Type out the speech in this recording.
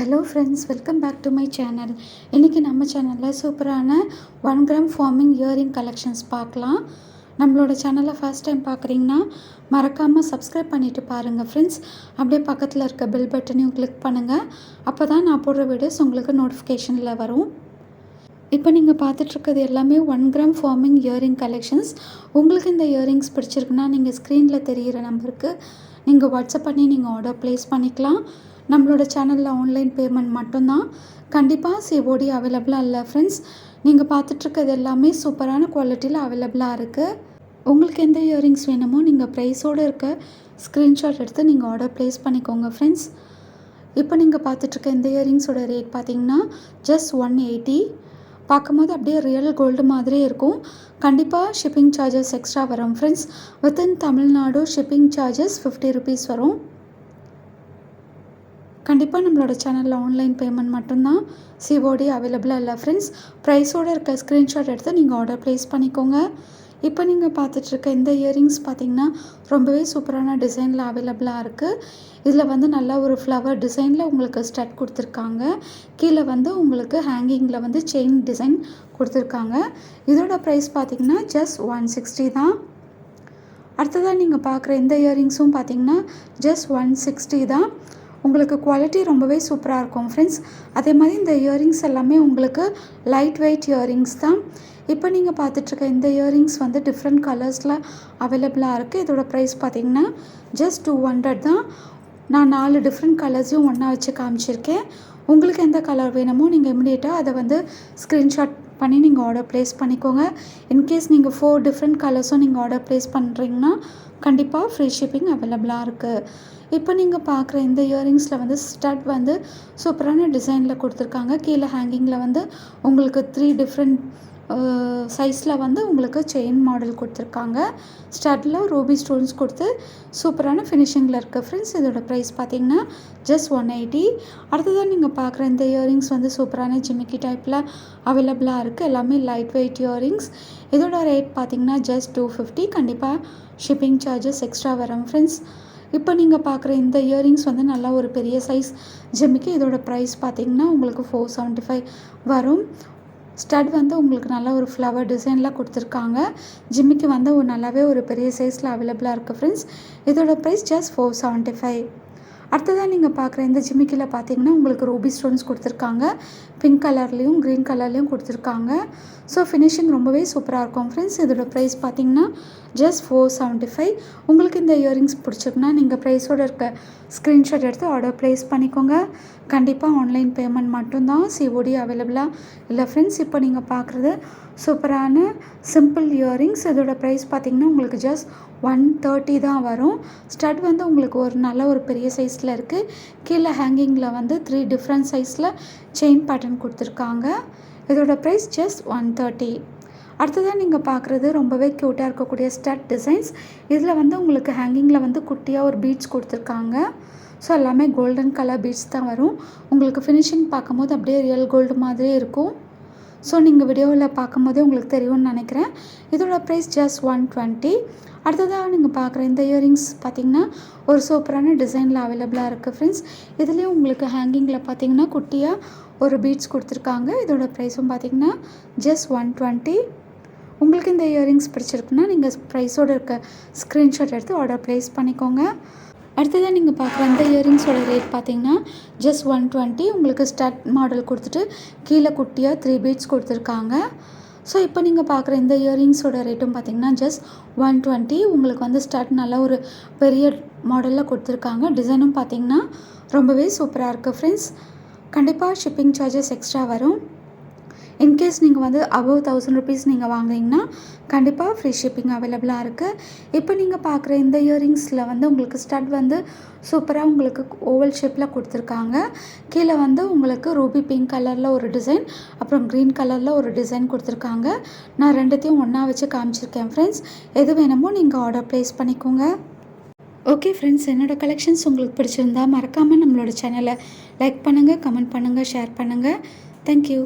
Hello friends welcome back to my channel இன்றைக்கி நம்ம சேனலில் சூப்பரான one gram forming earring collections பார்க்கலாம். நம்மளோட சேனலை ஃபர்ஸ்ட் டைம் பார்க்குறீங்கன்னா மறக்காமல் சப்ஸ்கிரைப் பண்ணிவிட்டு பாருங்கள் ஃப்ரெண்ட்ஸ் அப்படியே பக்கத்தில் இருக்க பெல் பட்டனையும் கிளிக் பண்ணுங்கள் அப்போ தான் நான் போடுற வீடியோஸ் உங்களுக்கு நோட்டிஃபிகேஷனில் வரும். இப்போ நீங்கள் பார்த்துட்ருக்கிறது எல்லாமே one gram forming earring collections உங்களுக்கு இந்த இயரிங்ஸ் பிடிச்சிருக்குன்னா நீங்கள் ஸ்க்ரீனில் தெரிகிற நம்பருக்கு நீங்கள் வாட்ஸ்அப் பண்ணி நீங்கள் ஆர்டர் ப்ளேஸ் பண்ணிக்கலாம். நம்மளோட சேனலில் ஆன்லைன் பேமெண்ட் மட்டும்தான். கண்டிப்பாக சிஓடி அவைலபிளாக இல்லை ஃப்ரெண்ட்ஸ் நீங்கள் பார்த்துட்ருக்கிறது எல்லாமே சூப்பரான குவாலிட்டியில் அவைலபிளாக இருக்குது உங்களுக்கு எந்த இயரிங்ஸ் வேணுமோ நீங்கள் ப்ரைஸோடு இருக்க ஸ்க்ரீன்ஷாட் எடுத்து நீங்கள் ஆர்டர் ப்ளேஸ் பண்ணிக்கோங்க ஃப்ரெண்ட்ஸ் இப்போ நீங்கள் பார்த்துட்ருக்க இந்த இயரிங்ஸோட ரேட் பார்த்தீங்கன்னா ஜஸ்ட் ஒன் எயிட்டி பார்க்கும்போது அப்படியே ரியல் கோல்டு மாதிரியே இருக்கும். கண்டிப்பாக ஷிப்பிங் சார்ஜஸ் எக்ஸ்ட்ரா வரும் friends within Tamil Nadu shipping charges fifty rupees வரும். கண்டிப்பாக நம்மளோட சேனலில் ஆன்லைன் பேமெண்ட் மட்டும்தான் சிஓடி அவைலபிளாக இல்லை ஃப்ரெண்ட்ஸ் ப்ரைஸோடு இருக்க ஸ்க்ரீன்ஷாட் எடுத்து நீங்கள் ஆர்டர் ப்ளேஸ் பண்ணிக்கோங்க. இப்போ நீங்கள் பார்த்துட்ருக்க இந்த இயரிங்ஸ் பார்த்தீங்கன்னா ரொம்பவே சூப்பரான டிசைனில் அவைலபிளாக இருக்குது இதில் வந்து நல்ல ஒரு ஃப்ளவர் டிசைனில் உங்களுக்கு ஸ்டட் கொடுத்துருக்காங்க. கீழே வந்து உங்களுக்கு ஹேங்கிங்கில் வந்து செயின் டிசைன் கொடுத்துருக்காங்க. இதோட ப்ரைஸ் பார்த்தீங்கன்னா ஜஸ்ட் ஒன் சிக்ஸ்டி தான். அடுத்ததாக நீங்கள் பார்க்குற இந்த இயரிங்ஸும் பார்த்தீங்கன்னா ஜஸ்ட் ஒன் சிக்ஸ்டி தான். உங்களுக்கு குவாலிட்டி ரொம்பவே சூப்பராக இருக்கும் ஃப்ரெண்ட்ஸ் அதே மாதிரி இந்த இயரிங்ஸ் எல்லாமே உங்களுக்கு லைட் வெயிட் இயரிங்ஸ் தான். இப்போ நீங்கள் பார்த்துட்ருக்க இந்த இயரிங்ஸ் வந்து டிஃப்ரெண்ட் கலர்ஸில் அவைலபிளாக இருக்குது இதோட ப்ரைஸ் பார்த்தீங்கன்னா ஜஸ்ட் டூ ஹண்ட்ரட் தான். நான் நாலு டிஃப்ரெண்ட் கலர்ஸையும் ஒன்றா வச்சு காமிச்சிருக்கேன். உங்களுக்கு எந்த கலர் வேணுமோ நீங்கள் இமிடியேட்டாக அதை வந்து ஸ்க்ரீன்ஷாட் பண்ணி நீங்கள் ஆர்டர் ப்ளேஸ் பண்ணிக்கோங்க. இன்கேஸ் நீங்கள் ஃபோர் டிஃப்ரெண்ட் கலர்ஸும் நீங்கள் ஆர்டர் ப்ளேஸ் பண்ணுறீங்கன்னா கண்டிப்பாக ஃப்ரீ ஷிப்பிங் அவைலபிளாக இருக்குது இப்போ நீங்கள் பார்க்குற இந்த இயரிங்ஸில் வந்து ஸ்டட் வந்து சூப்பரான டிசைனில் கொடுத்துருக்காங்க. கீழே ஹேங்கிங்கில் வந்து உங்களுக்கு த்ரீ டிஃப்ரெண்ட் சைஸில் வந்து உங்களுக்கு செயின் மாடல் கொடுத்துருக்காங்க. ஸ்டட்டில் ரூபி ஸ்டோன்ஸ் கொடுத்து சூப்பரான ஃபினிஷிங்கில் இருக்குது ஃப்ரெண்ட்ஸ் இதோட ப்ரைஸ் பார்த்தீங்கன்னா ஜஸ்ட் ஒன் எயிட்டி அடுத்ததாக நீங்கள் பார்க்குற இந்த இயரிங்ஸ் வந்து சூப்பரான ஜிமிக்கி டைப்பில் அவைலபிளாக இருக்குது எல்லாமே லைட் வெயிட் இயரிங்ஸ் இதோட ரேட் பார்த்தீங்கன்னா ஜஸ்ட் டூ ஃபிஃப்டி கண்டிப்பாக ஷிப்பிங் சார்ஜஸ் எக்ஸ்ட்ரா வரும் ஃப்ரெண்ட்ஸ் இப்போ நீங்கள் பார்க்குற இந்த இயரிங்ஸ் வந்து நல்லா ஒரு பெரிய சைஸ் ஜிம்மிக்கு இதோட ப்ரைஸ் பார்த்தீங்கன்னா உங்களுக்கு ஃபோர் செவன்ட்டி ஃபைவ் வரும். ஸ்டட் வந்து உங்களுக்கு நல்ல ஒரு ஃப்ளவர் டிசைனில் கொடுத்துருக்காங்க. ஜிம்மிக்கு வந்து ஒரு நல்லாவே ஒரு பெரிய சைஸில் அவைலபிளாக இருக்குது ஃப்ரெண்ட்ஸ் இதோட price just four seventy five அடுத்ததாக நீங்கள் பார்க்குற இந்த ஜிமிக்கியில் பார்த்தீங்கன்னா உங்களுக்கு ரூபி ஸ்டோன்ஸ் கொடுத்துருக்காங்க. பிங்க் கலர்லேயும் க்ரீன் கலர்லேயும் கொடுத்துருக்காங்க. ஸோ ஃபினிஷிங் ரொம்பவே சூப்பராக இருக்கும் ஃப்ரெண்ட்ஸ் இதோட ப்ரைஸ் பார்த்தீங்கன்னா ஜஸ்ட் ஃபோர் செவன்ட்டி ஃபைவ் உங்களுக்கு இந்த இயரிங்ஸ் பிடிச்சிருக்குன்னா நீங்கள் ப்ரைஸோடு இருக்க ஸ்க்ரீன்ஷாட் எடுத்து ஆர்டர் ப்ளேஸ் பண்ணிக்கோங்க. கண்டிப்பாக ஆன்லைன் பேமெண்ட் மட்டும்தான் சிஓடி அவைலபிளாக இல்லை ஃப்ரெண்ட்ஸ் இப்போ நீங்கள் பார்க்குறது சூப்பரான சிம்பிள் இயரிங்ஸ் இதோட ப்ரைஸ் பார்த்திங்கன்னா உங்களுக்கு ஜஸ்ட் ஒன் தேர்ட்டி தான் வரும். ஸ்டட் வந்து உங்களுக்கு ஒரு நல்ல ஒரு பெரிய சைஸில் இருக்குது கீழே ஹேங்கிங்கில் வந்து த்ரீ டிஃப்ரெண்ட் சைஸில் செயின் பேட்டர்ன் கொடுத்துருக்காங்க. இதோட ப்ரைஸ் ஜஸ்ட் ஒன் தேர்ட்டி அடுத்ததாக நீங்கள் பார்க்குறது ரொம்பவே க்யூட்டாக இருக்கக்கூடிய ஸ்டட் டிசைன்ஸ் இதில் வந்து உங்களுக்கு ஹேங்கிங்கில் வந்து குட்டியாக ஒரு பீட்ஸ் கொடுத்துருக்காங்க. ஸோ எல்லாமே கோல்டன் கலர் பீட்ஸ் தான் வரும். உங்களுக்கு ஃபினிஷிங் பார்க்கும்போது அப்படியே ரியல் கோல்டு மாதிரியே இருக்கும். ஸோ நீங்கள் வீடியோவில் பார்க்கும்போதே உங்களுக்கு தெரியும்னு நினைக்கிறேன். இதோட ப்ரைஸ் ஜஸ்ட் ஒன் டுவெண்ட்டி அடுத்ததாக நீங்கள் பார்க்குற இந்த இயரிங்ஸ் பார்த்திங்கன்னா ஒரு சூப்பரான டிசைனில் அவைலபிளாக இருக்குது ஃப்ரெண்ட்ஸ் இதுலேயும் உங்களுக்கு ஹேங்கிங்கில் பார்த்தீங்கன்னா குட்டியாக ஒரு பீட்ஸ் கொடுத்துருக்காங்க. இதோட ப்ரைஸும் பார்த்திங்கன்னா ஜஸ்ட் ஒன் டுவெண்ட்டி உங்களுக்கு இந்த இயரிங்ஸ் பிடிச்சிருக்குன்னா நீங்கள் ப்ரைஸோடு இருக்க ஸ்க்ரீன்ஷாட் எடுத்து ஆர்டர் ப்ளேஸ் பண்ணிக்கோங்க. அடுத்ததாக நீங்கள் பார்க்குற இந்த இயரிங்ஸோட ரேட் பார்த்தீங்கன்னா ஜஸ்ட் ஒன் டுவெண்ட்டி உங்களுக்கு ஸ்டட் மாடல் கொடுத்துட்டு கீழே குட்டியாக த்ரீ பீட்ஸ் கொடுத்துருக்காங்க. ஸோ இப்போ நீங்கள் பார்க்குற இந்த இயரிங்ஸோட ரேட்டும் பார்த்தீங்கன்னா ஜஸ்ட் ஒன் டுவெண்ட்டி உங்களுக்கு வந்து ஸ்டட் நல்ல ஒரு பெரிய மாடலில் கொடுத்துருக்காங்க. டிசைனும் பார்த்தீங்கன்னா ரொம்பவே சூப்பராக இருக்குது ஃப்ரெண்ட்ஸ் கண்டிப்பாக ஷிப்பிங் சார்ஜஸ் எக்ஸ்ட்ரா வரும். இன்கேஸ் நீங்கள் வந்து அபவ் தௌசண்ட் ருபீஸ் நீங்கள் வாங்குறீங்கன்னா கண்டிப்பாக ஃப்ரீ ஷிப்பிங் அவைலபிளாக இருக்குது இப்போ நீங்கள் பார்க்குற இந்த இயரிங்ஸில் வந்து உங்களுக்கு ஸ்டட் வந்து சூப்பராக உங்களுக்கு ஓவல் ஷேப்பில் கொடுத்துருக்காங்க. கீழே வந்து உங்களுக்கு ரூபி பிங்க் கலரில் ஒரு டிசைன் அப்புறம் க்ரீன் கலரில் ஒரு டிசைன் கொடுத்துருக்காங்க. நான் ரெண்டுத்தையும் ஒன்றா வச்சு காமிச்சிருக்கேன் ஃப்ரெண்ட்ஸ் எது வேணுமோ நீங்கள் ஆர்டர் ப்ளேஸ் பண்ணிக்கோங்க. ஓகே ஃப்ரெண்ட்ஸ் என்னோடய கலெக்ஷன்ஸ் உங்களுக்கு பிடிச்சிருந்தா மறக்காமல் நம்மளோட சேனலை லைக் பண்ணுங்கள் கமெண்ட் பண்ணுங்கள் ஷேர் பண்ணுங்கள் தேங்க்யூ